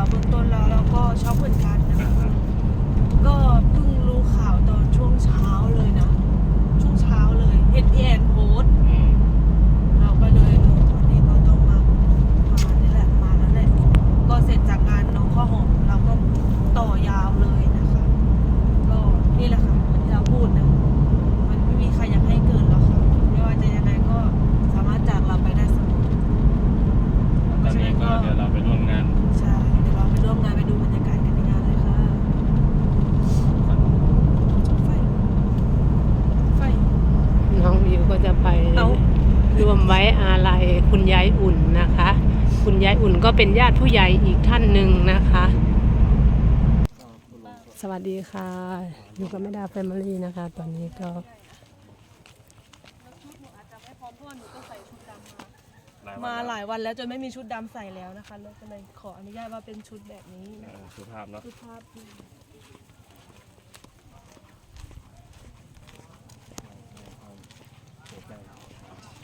าวเบื้องต้นแล้วแล้วก็ช็อกเหมือนกันนะคะก็เพิ่งรู้ข่าวตอนช่วงเช้าเลยนะ ช่วงเช้าเลยเห็นพี่แอนโพสต์ อืม เราก็เลยเออวันนี้ก็ต้องมา มานี่แหละ มาแล้วแหละ ก็เสร็จจากงานน้องข้าวหอมเราก็ต่อยาวเลยนะคะ ก็นี่แหละค่ะเหมือนที่เราพูดนะ มันไม่มีใครอยากให้เกิดหรอกค่ะ ไม่ว่าจะยังไงก็สามารถจากเราไปได้เสมอ ตอนนี้ก็เดี๋ยวเราไปร่วมงาน ใช่ เดี๋ยวเราไปร่วมงานไปดูบรรยากาศกันในงานเลยค่ะ ไฟ ไฟ น้องวิวก็ จะไปเอ้ารวมไว้อาลัยคุณยายอุ่นนะคะ คุณยายอุ่นก็เป็นญาติผู้ใหญ่อีกท่านหนึ่งนะคะ สวัสดีค่ะ อยู่กับแม่ดาแฟมิลี่นะคะ ตอนนี้ก็มาหลายวันแล้วจนไม่มีชุดดำใส่แล้วนะคะเราก็เลยขออนุญาตว่าเป็นชุดแบบนี้เออสุภาพเนาะชุดภาพ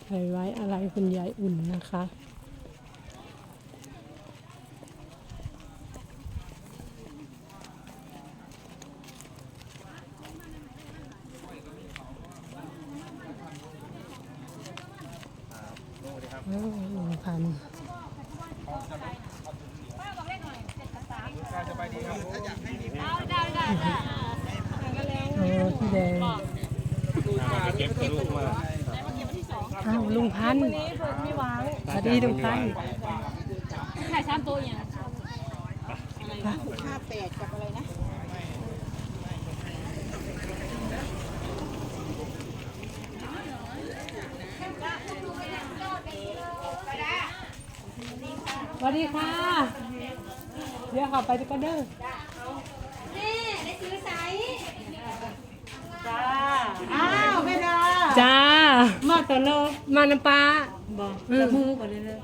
ดีไปไว้อาลัยคุณยายอุ่นนะคะ โอ้หนึ่งพันโอ้พี่แดงมาเก็บกระดูกมา อ้าวลุงพันธุ์สวัสดีลุงพันธุ์ถ่ายสามตัวอย่างห้าแปดกับอะไรนะสวัสดีค่ะ เดี๋ยวเขับไปก็เด้ออ้าวไม่ได้ จ้า มาตลอดมาน้ำปลาบอกอืมมือก่อนเลยนะ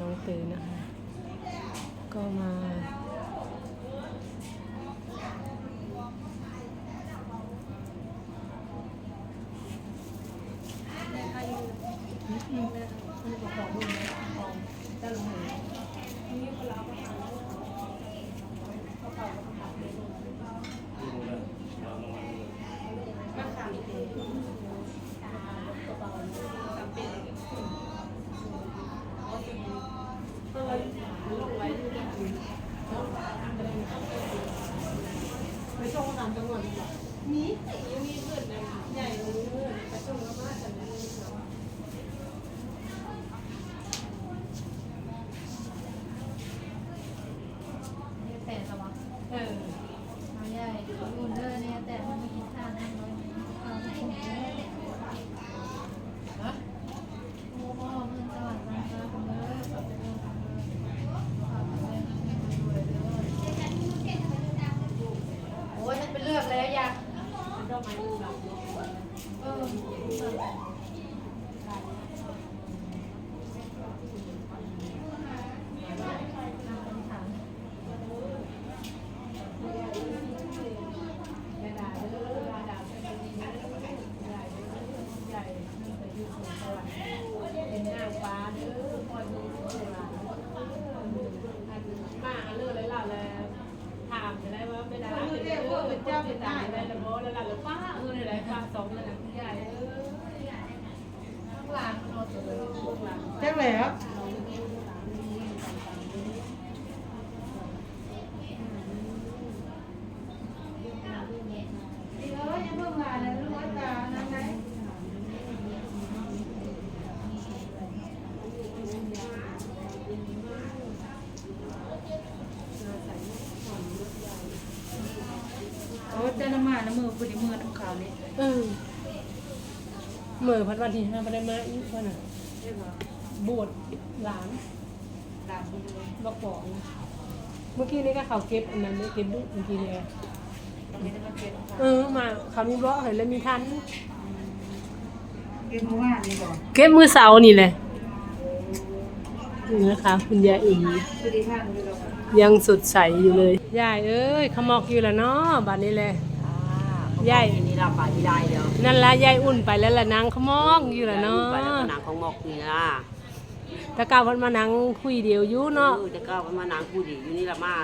น้องวิว กับน้องเตยนะคะ ก็มาถามจะได้ว่าเป็นอะไรเป็นเจ้าเป็นนายได้หรือเป ล่ แล้ว โอ้เจ้าน้ำมาน้ำมือพอดีมือน้ำขาวนี่ เออเมื่อพัดวันที่ห้าพันได้มาอีกวันน่ะบ วชหลานดาบบุญเลยบอกบอกเมื่อกี้นี่ก็เขาเก็บอันนั้นเก็บลูกเมื่อกี้เนี่ยตอนนี้มันเป็นเออมาเขามีบล็อกเห็นแล้วมีทัน เก็บเมื่อวานนี่ก่อนเก็บมือเสาร์นี่แหละนี่นะคะ คุณยายอุ่นพอดีท่านอยู่แล้วยังสดใสอยู่เลยยายเอ้ยขมอกอยู่แล้วเนาะบัดนี้แหละยายนี่เราไปไม่ได้เดี๋ยวนั่นละยายอุ่นไปแล้วละนางขมอกอยู่แล้วเนาะ ไปแล้วก็นางของหมอกนี่ล่ะ แตะกาวเพันมานั่งคุยเดียวอยู่เนาะเออจะก้าวมานางผู้ดีอยู่นี่ละมา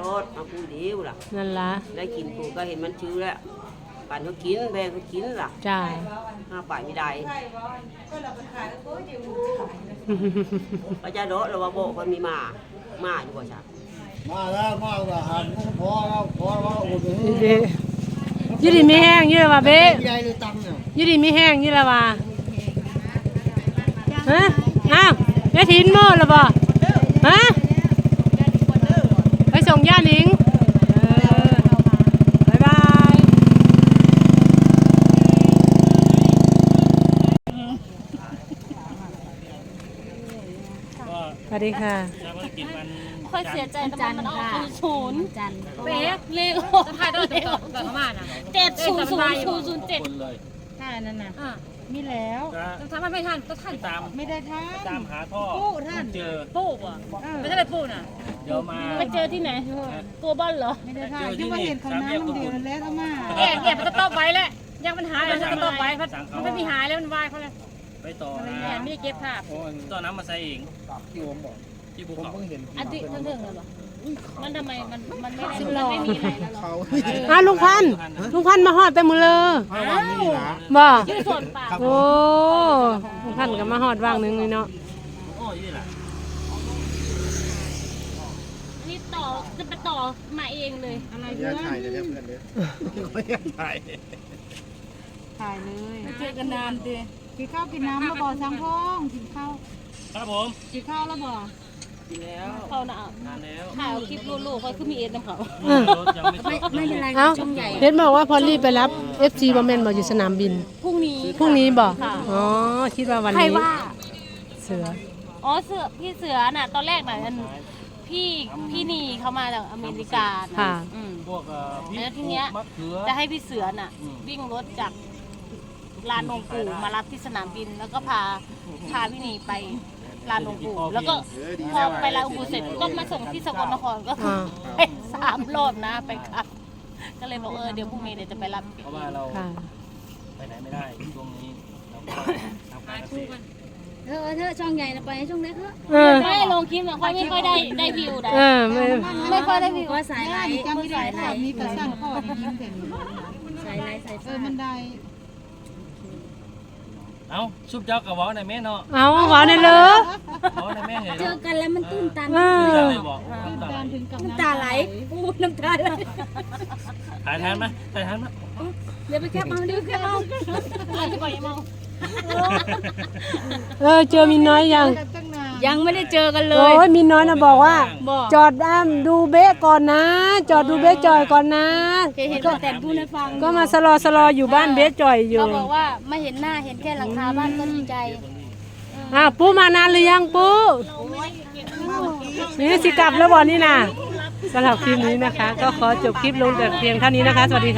รถมาผู้ดีอยู่ล่ะ นั่นละได้กินปูก็เห็นมันชื้อแล้วป่านเขากินแบงเขากินล่ะจ้า ห้าไปไม่ได้ใช่บ่ก็เราไปขายแล้วก็เดี๋ยวขายนะพระเจ้าโดเราว่าโบกมันมีมามาอยู่บ่จ้ะมาแล้วมาแล้วหันพอแล้วพอแล้วโอ้โหนี่เด้อยูดีมีแห้งอยูละว่าเบ๊ใหญ่เลยตังเนี่ยอยูดีมีแห้งอยูละว่าฮะอ้าว แม่ทินโม่ละบ่ฮะไปส่งย่าหนิงเออบายบายก็สวัสดีค่ะจะมากินมันค่อยเสียใจแต่มันออกศูนย์ศูนย์จันเป๊ะเลขจะถ่ายตัวเด็กกับเขามาน่ะเจ็ดศูนย์ศูนย์ศูนย์ศูนย์เจ็ดคนเลยใช่นั่นน่ะอะ มีแล้วก็ทำให้ไม่ทันก็ทันไปตามไม่ได้ท่าไปตามหาท่อปูท่าน เจอ ปูอะไม่ใช่ไปปูน่ะเดี๋ยวมา ไปเจอที่ไหนตัวบ้านเหรอไม่ได้ท่าที่ว่าเห็นเขาน้ำมันเดียวนั่นแหละเอามาแอบแอบมันจะต้อไว้แหละยังมันหายมันจะต้อไว้เพราะมันไม่มีหายแล้วมันวายเขาเลยไปต่อแอนะบไม่ได้เก็บภาพโอ้ยต่อน้ำมาใส่เองที่ผมบอกที่ภูผมเขาเพิ่งเห็นอันที่ทั้งเรื่องเลยเหรอ มันทำไมมันมันไม่ได้มันไม่มีอะไรแล้วหรอเขาอ้าวลุงพันธุ์ลุงพันธุ์มาฮอดแต่มือเลยให้วันนี้นะบ่ยืดส่วนปากโอ้ลุงพันธุ์ก็มาฮอดว่างหนึงเลยเนาะโอ้ยนี่แหละนี่ต่อจะไปต่อมาเองเลยอะไรอเพื่ย่าอนถ่ายเลยเพื่อนเลยเขาอยากถ่ายถ่ายเลยเจอกันนานดิกินข้าวกินน้ำแล้วบ่ช่างพ้องกินข้าวครับผมกินข้าวแล้วบ่ กินแล้วเขาน่ะนานแล้วถ่ายเอาคลิปลูกๆเขาคือมีเอ็นน้ำเขารถยังไม่จบไม่เป็นไรเอ้าเห็นบอกว่าพอลี่ไปรับ FC บ่แม่นบ่อยู่สนามบินพรุ่งนี้พรุ่งนี้บ่ค่ะอ๋อคิดว่าวันใครนี้ว่า เสือ อ๋อเสือพี่เสือน่ะตอนแรกน่ะอันพี่พี่นีเขามาจากอเมริกาน่ค่ะ อืม พวกเอ่อพริกแล้วทีเนี้ย มะเขือ จะให้พี่เสือน่ะ อืม วิ่งรถจากลานองปู่มารับที่สนามบินแล้วก็พาพาพี่นีไป ลานองปู่แล้วก็พอไปลานองปู่เสร็จก็มาส่งที่สกลนครก็คืออ่าไปสามรอบนะไปครับ ก็เลยบอกเออเดี๋ยวพรุ่งนี้เดี๋ยวจะไปรับเพราะว่าเราค่ะ ไปไหนไม่ได้ช่วงนี้เราก็ทำการเกษตรเออเธอช่องใหญ่นะไปช่องเล็กเถอะเออ ไม่ลงคลิปนะค่อยไม่ค่อยได้ได้วิวได้ เออไม่ไม่ค่อยได้วิวว่าสายไลนี่ท์จำไม่ได้สายไลค่ะท์มีแต่สร้างข้อดียิ้มแต่นี่สายไลท์สายเอฟ้าอมันได้ เอ้าซุปเจ้ากับเว้าในแม่เนาะเอาหวานเลยเลยเว้าในแม่เห็นเจอกันแล้วมันตื้นตันเอที่อเราเลยบอกตื่นน้ำตาตาไหลถึงกับน้ำตาไหลปูน้ำตาไหลถ่ายทันไหมถ่ายทันไหมเดี๋ยวไปแคปเอาเดี๋ยวแคปเอาอะไรจะปล่อยยังมองเออเจอมินน้อยยัง ตั้งนาน ยังไม่ได้เจอกันเลโอ้ย ยมินน้อยนะบอกว่า บอก จอดอ้ามดูเบ๊ะก่อนนะ จอดดูเบ๊ะจอยก่อนนะเคยเห็นป้าแต่พูดให้ฟังก็มาสลอสลออยู่บ้านเบ๊ะจอยอยู่เขาบอกว่าไม่เห็นหน้าเห็นแค่หลังคาบ้านก็ดีใจอ้าวปูมานานหรือยังปูนี่สิกลับแล้วบอนี่นะสำหรับคลิปนี้นะคะ ก็ขอจบคลิปลงแต่เพียงเท่านี้นะคะสวัสดีค่ะ